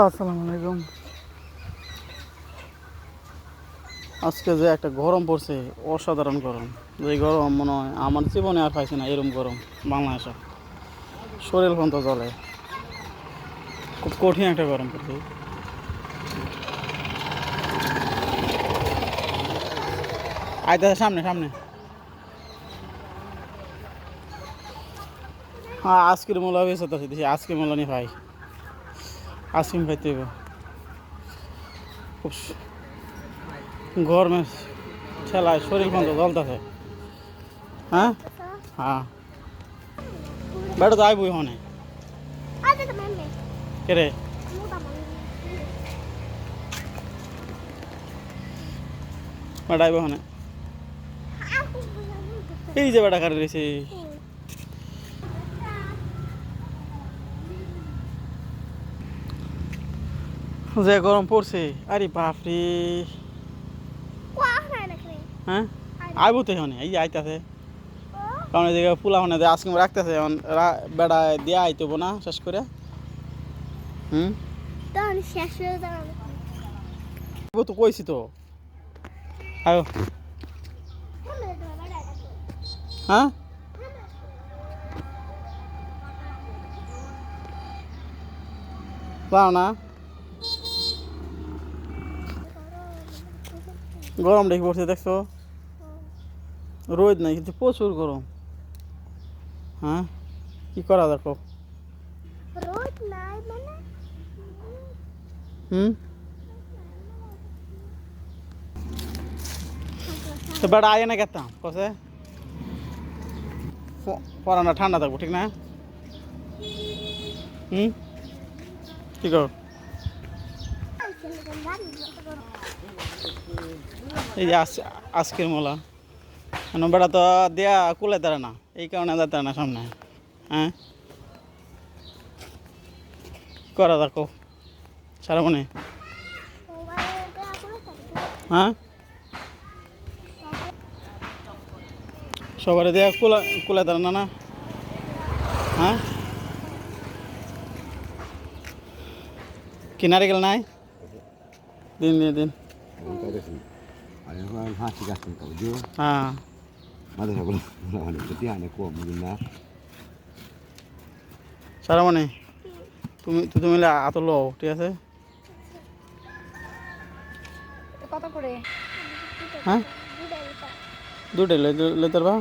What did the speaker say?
আসসালামু আলাইকুম। আজকে যে একটা গরম পড়ছে, অসাধারণ গরম। যে গরম মনে হয় আমার জীবনে আর পাইছে না এরকম গরম বাংলাদেশে। শরীর পর্যন্ত জলে খুব কঠিন একটা গরম পড়ছে। আইতে সামনে সামনে। হ্যাঁ আজকের মূল্য বেঁচে আজকের মূল্য নিয়ে ভাই। আইসক্রিম খাইতে হবে খুব গরমের ঠেলায় শরীর পর্যন্ত জ্বলতেছে। হ্যাঁ? হ্যাঁ। বেটা তো আইবই হনে। কে রে. বেটা আইবই হনে। এই যে বেটা কারে রয়েছে যে গরম পড়ছে আরে বাপরে. হ্যাঁ? আইবো তো হনে এই আইতাছে। কারণ এই জায়গায় পোলা হনে আজকে রাখতেছে এখন বেড়া দিয়া আইতেব না শেষ করে। হুম? তো কইছি তো। আয়ো। হ্যাঁ? না। গরম দেখি পড়ছে দেখছ? রোদ নাই কিন্তু প্রচুর গরম। হ্যাঁ? কি করা দেখো? Perut naik mana? হুম? তো বেড়া আয় না গেতাম কসে? পরানা ঠান্ডা থাকব ঠিক না? হুম? কি কর? এই যে আজ আজকের মোলা। মানে বেড়া তো দেয়া কুলে তারা না, এই কারণে যেতে না সামনে। হ্যাঁ? করা দেখো সারা মনে হ্যাঁ? সবার দেয়া কুলা কুলে তারা না না। হ্যাঁ? কিনারে গেল নাই? দিন দিন দিন। Ada orang hati gas kau juga হ্যাঁ ada siapa lah jadi ane kuah mungkin lah সারা মানে তুমি তো তুমি আত লো ঠিক আছে কত করে হ্যাঁ দুটাই লেতার বা